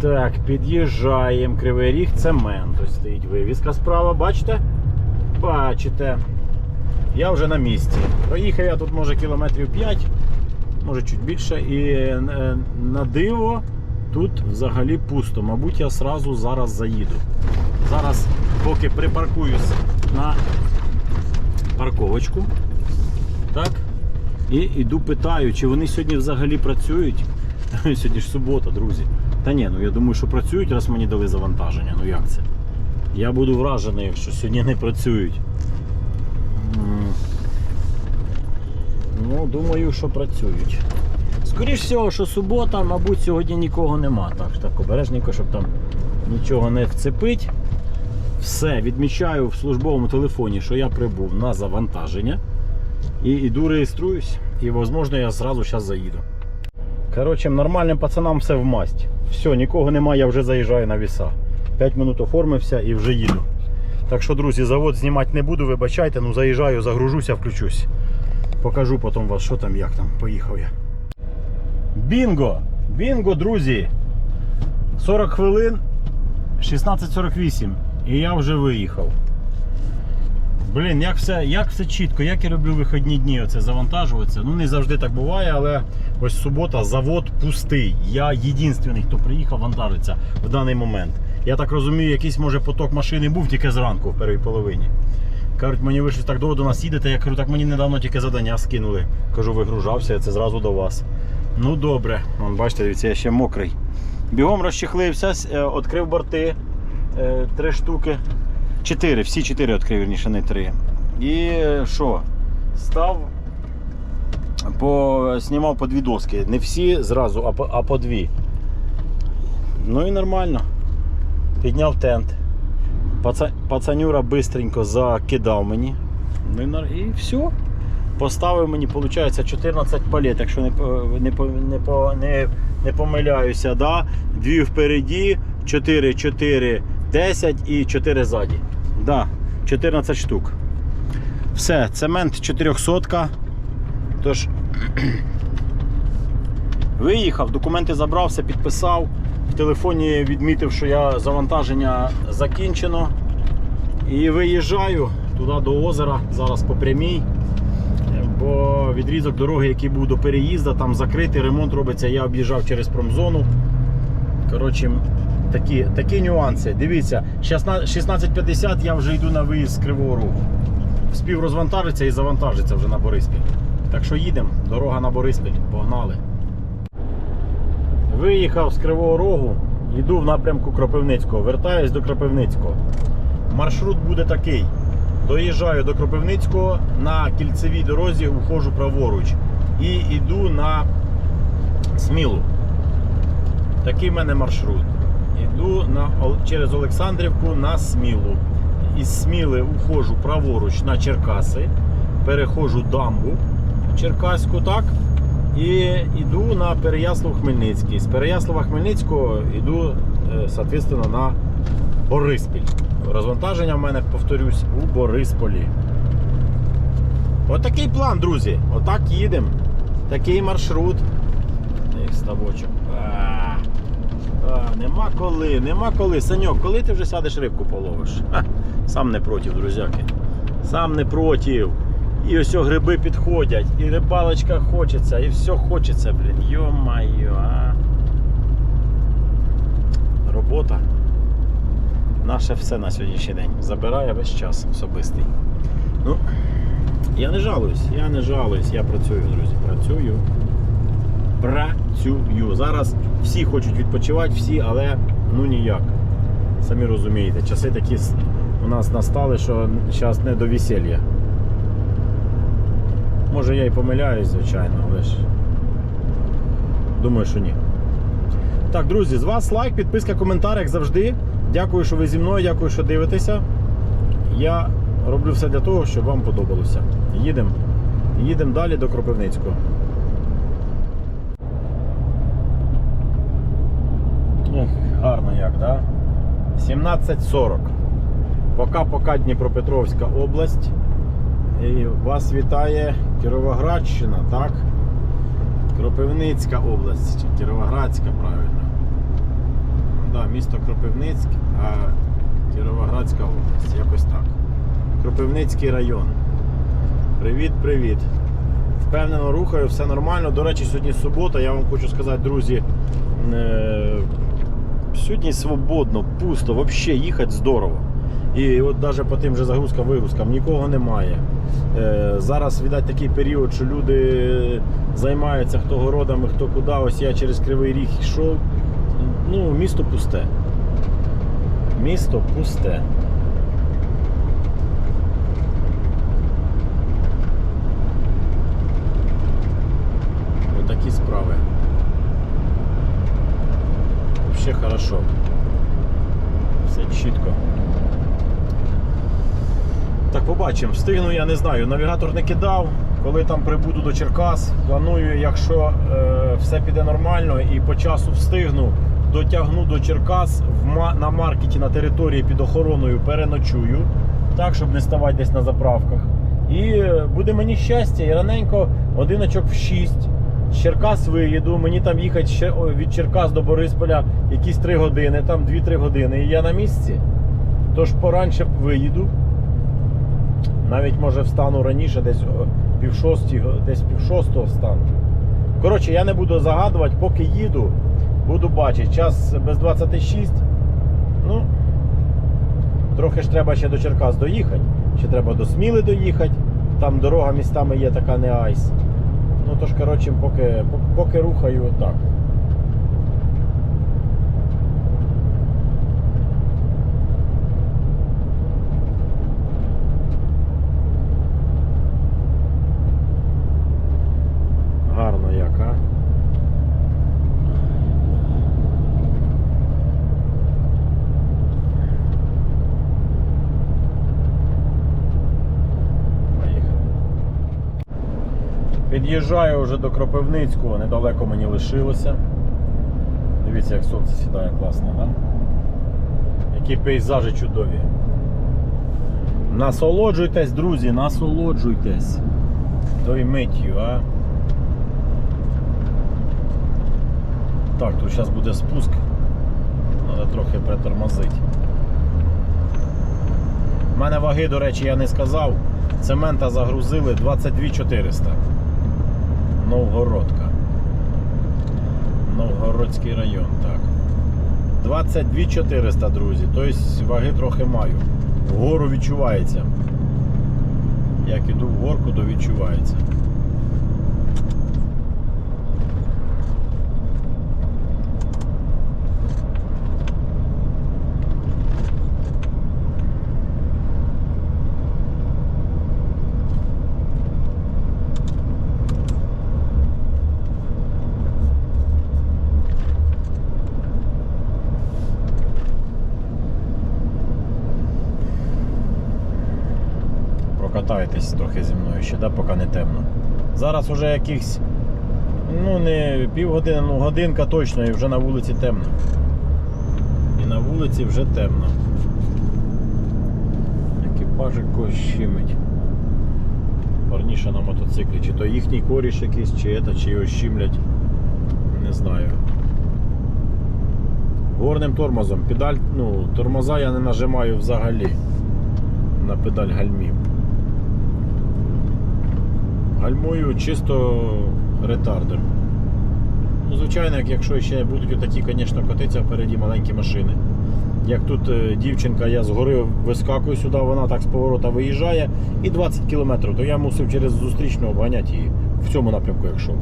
Так, під'їжджаємо. Кривий ріг цемент. Ось стоїть вивіска справа, бачите? Бачите. Я вже на місці. Проїхав я тут може кілометрів 5, може чуть більше. І е, на диво тут взагалі пусто. Мабуть, я сразу зараз заїду. Зараз, поки припаркуюсь на парковочку. Так. І йду питаю, чи вони сьогодні взагалі працюють. Сьогодні ж субота, друзі. Та ні, ну я думаю, що працюють, раз мені дали завантаження. Ну як це? Я буду вражений, якщо сьогодні не працюють. Ну, думаю, що працюють. Скоріше всього, що субота, мабуть, сьогодні нікого нема. Так, так обережненько, щоб там нічого не вцепить. Все, відмічаю в службовому телефоні, що я прибув на завантаження. І йду реєструюсь. І, можливо, я зразу зараз заїду. Коротше, нормальним пацанам все в масть. Все, нікого немає, я вже заїжджаю на віса. 5 минут оформився і вже їду. Так що, друзі, завод знімати не буду, вибачайте, ну заїжджаю, загружуся, включусь. Покажу потім вас, що там, як там. Поїхав я. Бінго! Бінго, друзі! 40 хвилин, 16.48. І я вже виїхав. Блін, як все, як все чітко, як я люблю вихідні дні оце завантажуватися. Ну не завжди так буває, але ось субота, завод пустий. Я єдиний, хто приїхав вантажиться в даний момент. Я так розумію, якийсь може поток машини був тільки зранку в першій половині. Кажуть, мені ви так довго до нас їдете. Я кажу, так мені недавно тільки задання скинули. Кажу, вигружався, я це зразу до вас. Ну добре, Вон, бачите, дивіться, я ще мокрий. Бігом розчехлився, е, відкрив борти, е, три штуки. Чотири, всі чотири відкрив, вірніше, не три. І е, що? Став, по, знімав по дві доски. Не всі зразу, а по, а по дві. Ну і нормально. Підняв тент. Паца, пацанюра бистренько закидав мені. Ну і, все. Поставив мені, виходить, 14 палет, якщо не, не, не, не, не помиляюся. Да? Дві впереді, 4, 4, 10 і 4 ззаді. Да, 14 штук. Все, цемент 400. Тож, виїхав, документи забрав, все підписав. В телефоні відмітив, що я завантаження закінчено. І виїжджаю туди до озера, зараз по прямій. Бо відрізок дороги, який був до переїзду, там закритий, ремонт робиться, я об'їжджав через промзону. Коротше, такі, такі нюанси. Дивіться, 16.50 я вже йду на виїзд з Кривого Рогу. Вспів розвантажиться і завантажиться вже на Бориспіль. Так що їдемо, дорога на Бориспіль, погнали. Виїхав з Кривого Рогу, йду в напрямку Кропивницького, вертаюсь до Кропивницького. Маршрут буде такий. Доїжджаю до Кропивницького, на кільцевій дорозі уходжу праворуч і йду на Смілу. Такий в мене маршрут. Йду на, через Олександрівку на Смілу. Із Сміли уходжу праворуч на Черкаси, переходжу дамбу Черкаську, так? І йду на Переяслав-Хмельницький. З Переяслава-Хмельницького йду, е, соответственно, на Бориспіль. Розвантаження в мене, повторюсь, у Борисполі. Отакий план, друзі. Отак їдемо. Такий маршрут. Ставочок. А, а, нема коли, нема коли. Саньок, коли ти вже сядеш рибку половиш? Ха, сам не проти, друзяки. Сам не проти. І ось гриби підходять, і рибалочка хочеться, і все хочеться, блін. Йо-майо. а. Робота. Наше все на сьогоднішній день. Забирає весь час особистий. Ну, я не жалуюсь, я не жалуюсь, я працюю, друзі. Працюю. Працюю. Зараз всі хочуть відпочивати, всі, але ну ніяк. Самі розумієте, часи такі у нас настали, що зараз не до весілля. Може я і помиляюсь, звичайно, але ж думаю, що ні. Так, друзі, з вас лайк, підписка, коментар, як завжди. Дякую, що ви зі мною, дякую, що дивитеся. Я роблю все для того, щоб вам подобалося. Їдемо. Їдемо далі до Кропивницького. Ех, гарно як, да? 17.40. Пока-пока Дніпропетровська область. І вас вітає Кіровоградщина, так? Кропивницька область, чи Кіровоградська, правильно. Да, місто Кропивницьк, а Кіровоградська область, якось так. Кропивницький район. Привіт, привіт. Впевнено рухаю, все нормально. До речі, сьогодні субота. Я вам хочу сказати, друзі. Сьогодні свободно, пусто, взагалі їхати здорово. І от навіть по тим же загрузкам вигрузкам нікого немає. Е, зараз, видать, такий період, що люди займаються хто городами, хто куди. Ось я через Кривий Ріг йшов. Ну, місто пусте. Місто пусте. Отакі справи. Вообще хорошо. Все чітко. Так, побачимо. Встигну, я не знаю. Навігатор не кидав. Коли там прибуду до Черкас, планую, якщо е, все піде нормально і по часу встигну, дотягну до Черкас в на маркеті на території під охороною переночую, так, щоб не ставати десь на заправках. І е, буде мені щастя, і раненько одиночок в 6. Черкас виїду, мені там їхати від Черкас до Борисполя якісь 3 години, там 2-3 години, і я на місці. Тож поранше виїду. Навіть може встану раніше, десь пів десь пів шостого встану. Коротше, я не буду загадувати, поки їду, буду бачити. Час без 26. Ну, трохи ж треба ще до Черкас доїхати. Ще треба до Сміли доїхати. Там дорога містами є така не айс. Ну тож, коротше, поки, поки, рухаю отак. Гарно як, а? Поїхали. Під'їжджаю вже до Кропивницького, недалеко мені лишилося. Дивіться, як сонце сідає класно. Да? Які пейзажі чудові. Насолоджуйтесь, друзі, насолоджуйтесь. Той миттю, а? Так, тут зараз буде спуск. Треба трохи притормозити. У мене ваги, до речі, я не сказав. Цемента загрузили 22 400. Новгородка. Новгородський район, так. 22 400, друзі. Тобто ваги трохи маю. Вгору відчувається. Як іду в горку, то відчувається. Прокатайтесь трохи зі мною ще, да, поки не темно. Зараз уже якихось, ну не півгодини, ну годинка точно і вже на вулиці темно. І на вулиці вже темно. Екіпажик когось щимить. Парніша на мотоциклі. Чи то їхній коріш якийсь, чи это, чи його щимлять. Не знаю. Горним тормозом. Педаль, ну, тормоза я не нажимаю взагалі на педаль гальмів. Гальмую чисто ретардер. Ну, звичайно, якщо ще будуть такі, звісно, котиться впереді маленькі машини. Як тут е, дівчинка, я згори вискакую сюди, вона так з поворота виїжджає і 20 км, то я мусив через зустрічну обганяти її в цьому напрямку, якщо.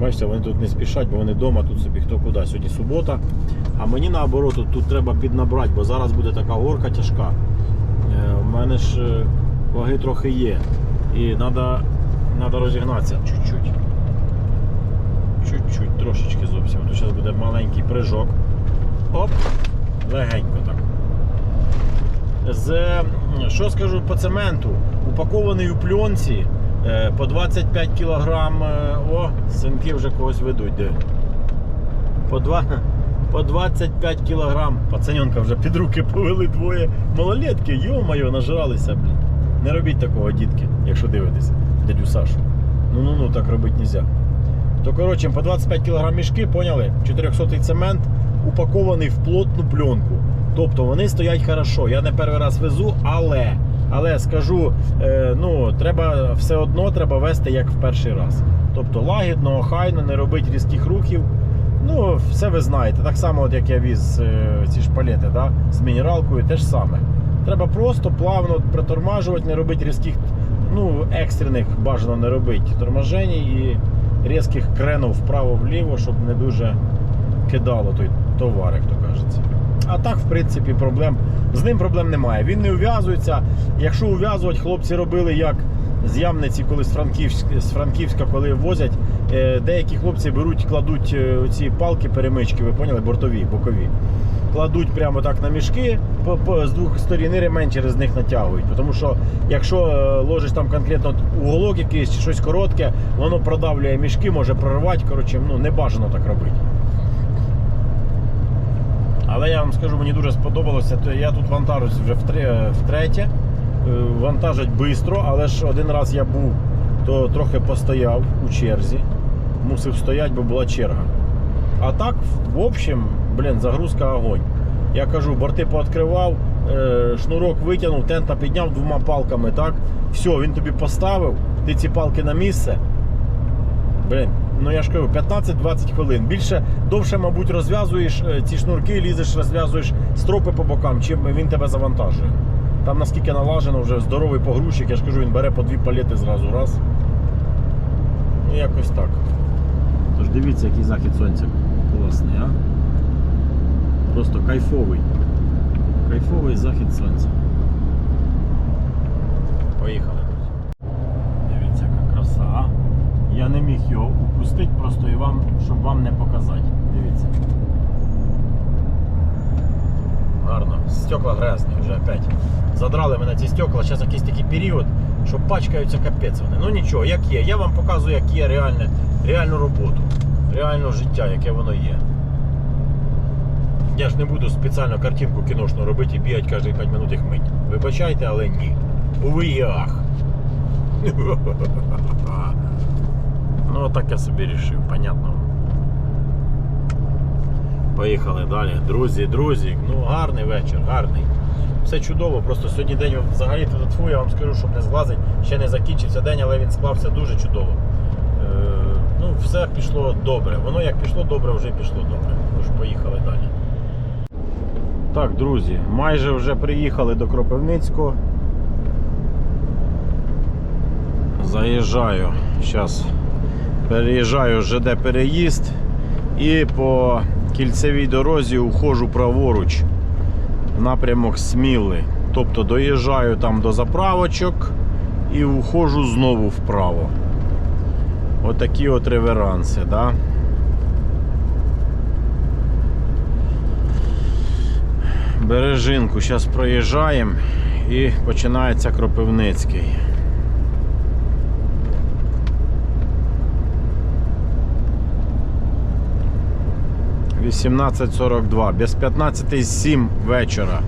Бачите, вони тут не спішать, бо вони вдома, тут собі хто куди. Сьогодні субота. А мені наоборот, тут, тут треба піднабрати, бо зараз буде така горка тяжка. Е, У мене ж е, ваги трохи є. І треба розігнатися чуть-чуть. Чуть-чуть, трошечки зовсім. Тут зараз буде маленький прыжок. Оп, легенько так. З, що скажу по цементу? Упакований у пленці е, по 25 кг. О, синки вже когось ведуть. Де. По, два, по 25 кг. Пацаненка вже під руки повели двоє. Малолетки, йо-моє, нажралися, блін. Не робіть такого, дітки, якщо дивитесь, дядю Сашу. Ну ну ну так робити не можна. То коротше, по 25 кг мішки, поняли? 400 цемент упакований в плотну пленку. Тобто вони стоять хорошо. Я не перший раз везу, але, але скажу, е, ну, треба все одно треба вести як в перший раз. Тобто лагідно, охайно, не робити різких рухів. Ну, все ви знаєте. Так само, от як я віз е, ці шпалети да, з мінералкою, те ж саме. Треба просто плавно притормажувати, не робити різких, ну, екстрених бажано не робити торможень і різких кренів вправо-вліво, щоб не дуже кидало той товар, як то кажеться. А так, в принципі, проблем з ним проблем немає. Він не ув'язується. Якщо ув'язувати, хлопці робили як з Ямниці, коли з Франківська, з Франківська коли возять, е, деякі хлопці беруть, кладуть е, ці палки, перемички, ви поняли, бортові, бокові. Кладуть прямо так на мішки, по, по, з двох сторін і ремень через них натягують. Тому що якщо е, ложиш там конкретно уголок якийсь чи щось коротке, воно продавлює мішки, може прорвати. Коротше, ну не бажано так робити. Але я вам скажу, мені дуже сподобалося. Я тут вантажусь вже втретє. Е, Вантажать швидко, але ж один раз я був, то трохи постояв у черзі. Мусив стояти, бо була черга. А так, в общем, блін, загрузка огонь. Я кажу, борти пооткривав, е, шнурок витягнув, тента підняв двома палками, так? Все, він тобі поставив, ти ці палки на місце. Блін, ну я ж кажу, 15-20 хвилин. Більше довше, мабуть, розв'язуєш е, ці шнурки, лізеш, розв'язуєш стропи по бокам, чим він тебе завантажує. Там наскільки налажено, вже здоровий погрузчик, я ж кажу, він бере по дві палети зразу раз. Ну, якось так. Тож дивіться, який захід сонця класний, а? Просто кайфовий. Кайфовий захід сонця. Поїхали. Дивіться, яка краса. Я не міг його упустити просто і вам, щоб вам не показати. Дивіться. Гарно. Стекла грязні вже опять. Задрали мене ці стекла. Зараз якийсь такий період, що пачкаються капець вони. Ну нічого, як є. Я вам показую, як є реальне, реальну роботу, реальне життя, яке воно є. Я ж не буду спеціально картинку кіношну робити і бігати кожні 5 минут їх мить. Вибачайте, але ні. Уви і. Ну, так я собі рішив, понятно. Поїхали далі. Друзі, друзі, ну гарний вечір, гарний. Все чудово, просто сьогодні день взагалі тфу, я вам скажу, щоб не зглазить. Ще не закінчився день, але він склався дуже чудово. Е, ну, все пішло добре. Воно як пішло добре, вже пішло добре. Тож поїхали далі. Так, друзі, майже вже приїхали до Кропивницького. Заїжджаю. Зараз переїжджаю ЖД переїзд і по кільцевій дорозі уходжу праворуч в напрямок Сміли. Тобто доїжджаю там до заправочок і уходжу знову вправо. Отакі от реверанси, да? Бережинку зараз проїжджаємо і починається Кропивницький. Вісімнадцять сорок два, без 15 сім вечора.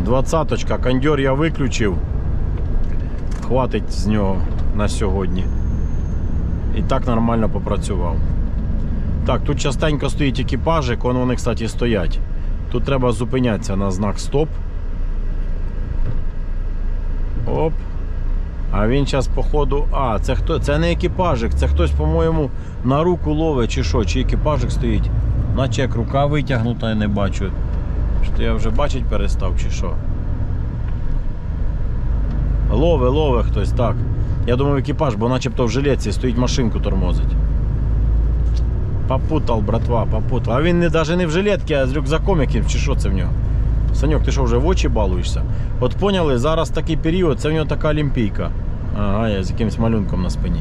Двадцяточка, кондьор я виключив. Хватить з нього на сьогодні. І так нормально попрацював. Так, тут частенько стоїть екіпажик, вон вони, кстати, стоять. Тут треба зупинятися на знак стоп. Оп. А він зараз, походу. А, це хто? Це не екіпажик, це хтось, по-моєму, на руку ловить чи що, чи екіпажик стоїть. Наче як рука витягнута, я не бачу. Що я вже бачить перестав, чи що. Лове, лове хтось, так. Я думав екіпаж, бо начебто в жилетці стоїть машинку тормозить. Попутав, братва, попутав. А він не, навіть не в жилетці, а з рюкзаком яким, чи що це в нього? Саньок, ти що вже в очі балуєшся? От поняли, зараз такий період, це в нього така олімпійка. Ага, я з якимось малюнком на спині.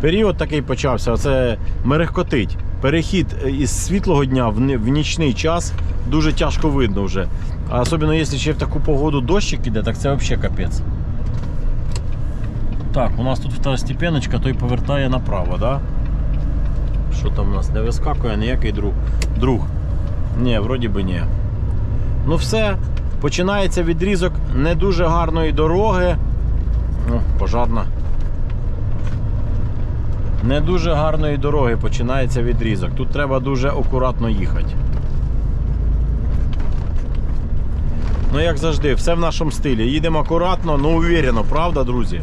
Період такий почався, оце мерехкотить. Перехід е, із світлого дня в нічний час дуже тяжко видно вже. А особливо, якщо ще в таку погоду дощик іде, так це взагалі капець. Так, у нас тут второстепеночка, той повертає направо, да? Що там у нас не вискакує ніякий друг. Друг. Ні, вроді би ні. Ну все, починається відрізок не дуже гарної дороги. Ну, пожарна. Не дуже гарної дороги починається відрізок. Тут треба дуже акуратно їхати. Ну, як завжди, все в нашому стилі. Їдемо акуратно, ну уверено, правда, друзі?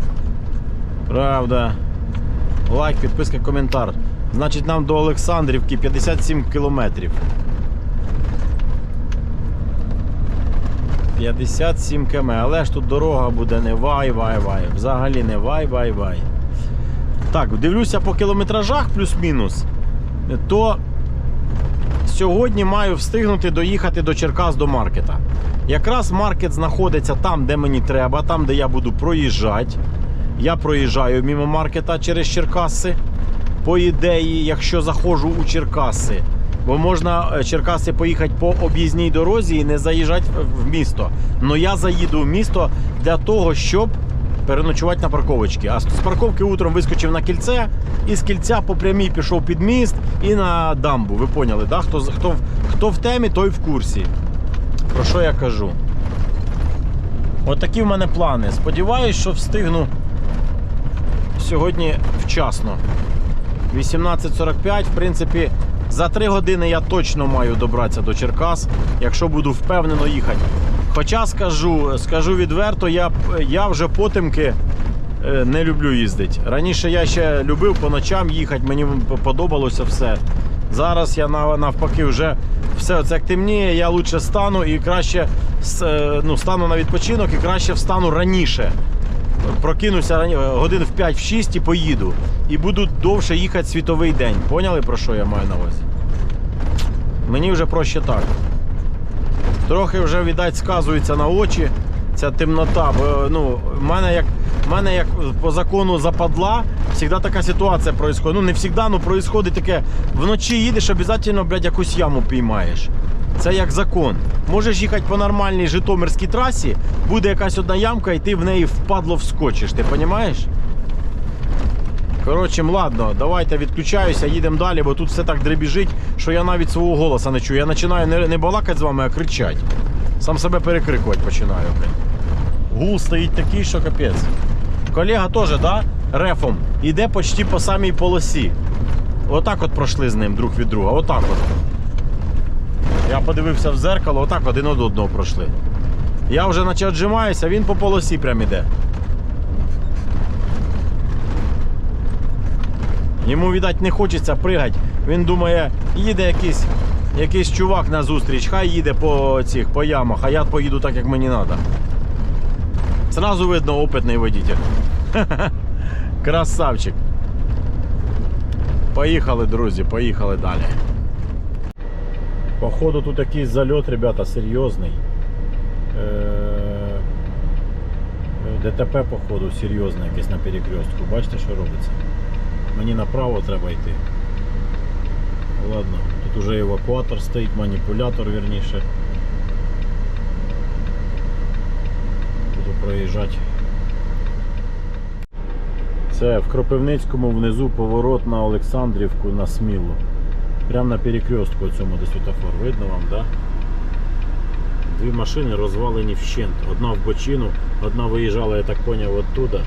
Правда. Лайк, підписка, коментар. Значить, нам до Олександрівки 57 кілометрів. 57 км, але ж тут дорога буде не вай-вай-вай. Взагалі не вай-вай-вай. Так, дивлюся по кілометражах плюс-мінус, то сьогодні маю встигнути доїхати до Черкас до маркета. Якраз маркет знаходиться там, де мені треба, там, де я буду проїжджати. Я проїжджаю мимо маркета через Черкаси. По ідеї, якщо заходжу у Черкаси, бо можна е, Черкаси поїхати по об'їзній дорозі і не заїжджати в- місто. Но я заїду в місто для того, щоб переночувати на парковочці. А з парковки утром вискочив на кільце і з кільця по прямій пішов під міст і на дамбу. Ви поняли, да? хто, хто, хто в темі, той в курсі. Про що я кажу? От в мене плани. Сподіваюсь, що встигну сьогодні вчасно. 18.45, в принципі, за 3 години я точно маю добратися до Черкас, якщо буду впевнено їхати. Хоча скажу, скажу відверто, я, я вже потемки е, не люблю їздити. Раніше я ще любив по ночам їхати, мені подобалося все. Зараз я навпаки вже все це як темніє, я лучше стану і краще е, ну, стану на відпочинок і краще встану раніше. Прокинуся годин в 5-6 і поїду. І буду довше їхати світовий день. Поняли про що я маю на увазі? Мені вже проще так. Трохи вже, віддать, сказується на очі ця темнота. Бо ну, в мене як, мене як по закону западла, завжди така ситуація відбувається. Ну, не завжди, ну происходить таке. Вночі їдеш, обов'язково, блядь, якусь яму піймаєш. Це як закон. Можеш їхати по нормальній Житомирській трасі, буде якась одна ямка, і ти в неї впадло вскочиш. Ти розумієш? Коротше, ладно, давайте відключаюся, їдемо далі, бо тут все так дребіжить, що я навіть свого голоса не чую. Я починаю не, балакати з вами, а кричати. Сам себе перекрикувати починаю. Гул стоїть такий, що капець. Колега теж, да, рефом, іде почти по самій полосі. Отак от пройшли з ним друг від друга. Отак от. Я подивився в зеркало, отак один од одного пройшли. Я вже наче віджимаюся, він по полосі прям іде. Йому, видать, не хочеться пригати. Він думає, їде якийсь, якийсь чувак на зустріч, хай їде по цих по ямах, а я поїду так, як мені треба. Зразу видно опитний водитель. Красавчик. Поїхали, друзі, поїхали далі. Походу тут якийсь зальот, ребята, серйозний. Е, ДТП, походу, серйозне якесь на перекрестку. Бачите, що робиться? Мені направо треба йти. Ладно, тут уже евакуатор стоїть, маніпулятор вірніше. Буду проїжджати. Це в Кропивницькому внизу поворот на Олександрівку на Смілу. Прямо на перекрестку цьому де світофор. Видно вам? Да? Дві машини розвалені вщент. Одна в бочину, одна виїжджала, я так зрозумів, оттуда,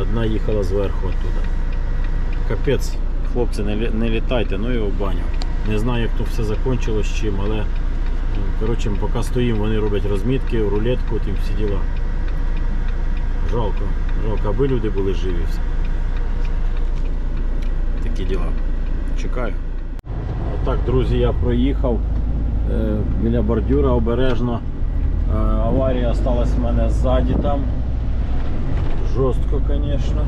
одна їхала зверху оттуда. Капець, хлопці, не, не літайте, ну його в баню. Не знаю, як то все закінчилось чим, але ну, коротше, поки стоїмо, вони роблять розмітки, рулетку, тим всі діла. Жалко, жалко, аби люди були живі. Такі діла. Чекаю. Отак, друзі, я проїхав е, біля бордюра обережно. Е, аварія сталася в мене ззаді там. Жорстко, звісно.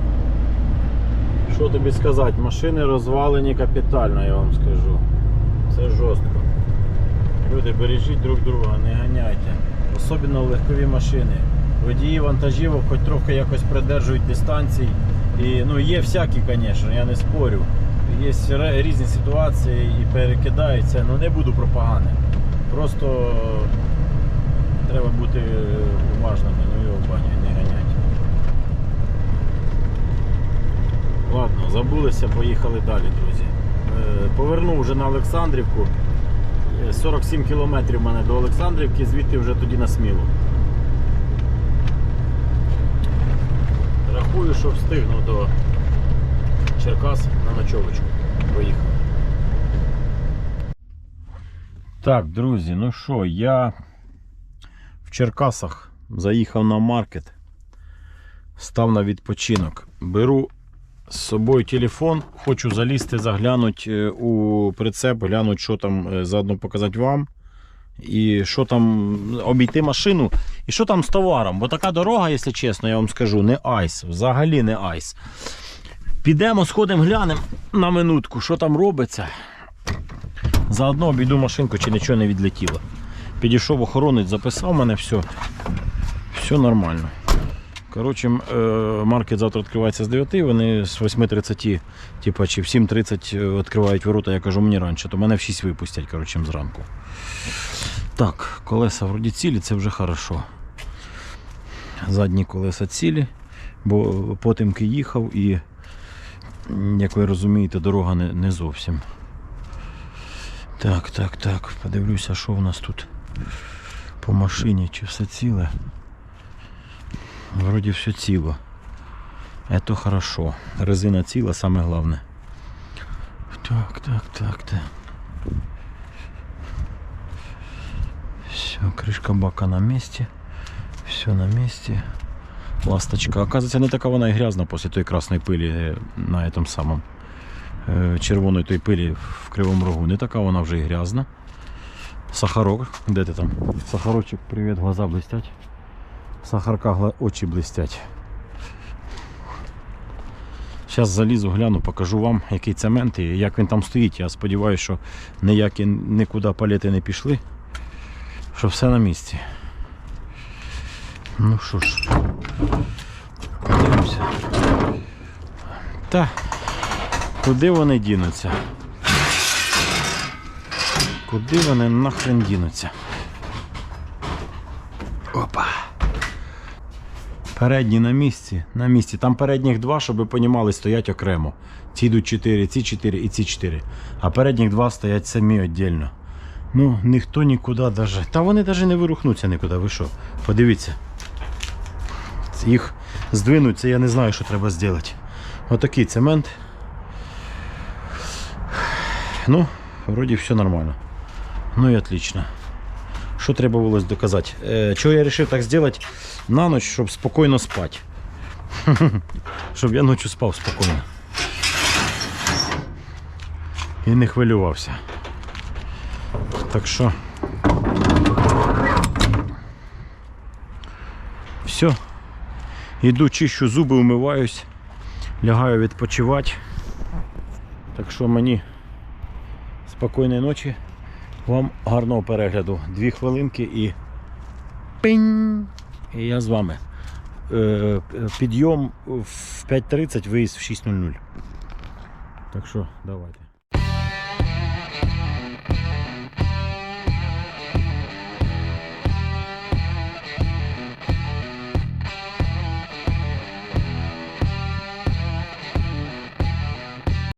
Що тобі сказати, машини розвалені капітально, я вам скажу. Це жорстко. Люди, бережіть друг друга, не ганяйте. Особливо легкові машини. Водії вантажівок хоч трохи якось придержують дистанції. І, ну, є всякі, звісно, я не спорю. Є різні ситуації і перекидаються. Ну не буду пропаганди. Просто треба бути уважними, ну його баню не ганять. Ладно, забулися, поїхали далі, друзі. повернув вже на Олександрівку. Е, 47 кілометрів в мене до Олександрівки, звідти вже тоді на смілу. Рахую, що встигну до Черкас на ночовочку. Поїхав. Так, друзі, ну що, я в Черкасах заїхав на маркет, став на відпочинок. Беру з собою телефон, хочу залізти, заглянути у прицеп, глянути, що там, е, заодно показати вам. І що там, обійти машину, і що там з товаром. Бо така дорога, якщо чесно, я вам скажу, не айс, взагалі не айс. Підемо, сходимо, глянемо на минутку, що там робиться. Заодно обійду машинку, чи нічого не відлетіло. Підійшов охоронець, записав мене, все. Все нормально. Коротше, е, маркет завтра відкривається з 9, вони з 8.30, типа, чи в 7.30 відкривають ворота, я кажу, мені раніше, то мене в 6 випустять, коротше, зранку. Так, колеса вроді цілі, це вже хорошо. Задні колеса цілі, бо потемки їхав і, як ви розумієте, дорога не, не зовсім. Так, так, так. Подивлюся, що в нас тут по машині, чи все ціле. Вроді все ціло. Это хорошо. Резина ціла, саме головне. Так, так, так, так. Все, крышка бака на месте. Все на месте. Ласточка. Оказывается, не така вона і грязна після тої красної пилі е, на этом самом е, червоної той пилі в кривому рогу. Не така вона вже і грязна. Сахарок. Де ти там? Сахарочок, привіт, глаза блистять. Сахарка гла- очі блистять. Зараз залізу, гляну, покажу вам, який цемент і як він там стоїть. Я сподіваюся, що ніякі нікуди палети не пішли. Що все на місці. Ну що ж, подивимося. Та, куди вони дінуться? Куди вони нахрен дінуться? Опа. Передні на місці. На місці. Там передніх два, щоб ви понімали, стоять окремо. Ці йдуть 4, ці 4 і ці 4. А передніх два стоять самі віддільно. Ну, ніхто нікуди даже. Та вони навіть не вирухнуться нікуди. Ви що? Подивіться. Їх здвинуть, я не знаю, що треба зробити. Отакий цемент. Ну, вроді все нормально. Ну і отлично. Що треба було доказати? Е, чого я вирішив так зробити на ніч, щоб спокійно спати. щоб я ночі спав спокійно. І не хвилювався. Так що. Все. Іду чищу зуби, умиваюсь, лягаю відпочивати. Так що мені спокійної ночі. Вам гарного перегляду. Дві хвилинки і пинь! І я з вами. Е, Підйом в 5.30, виїзд в 6.00. Так що, давайте.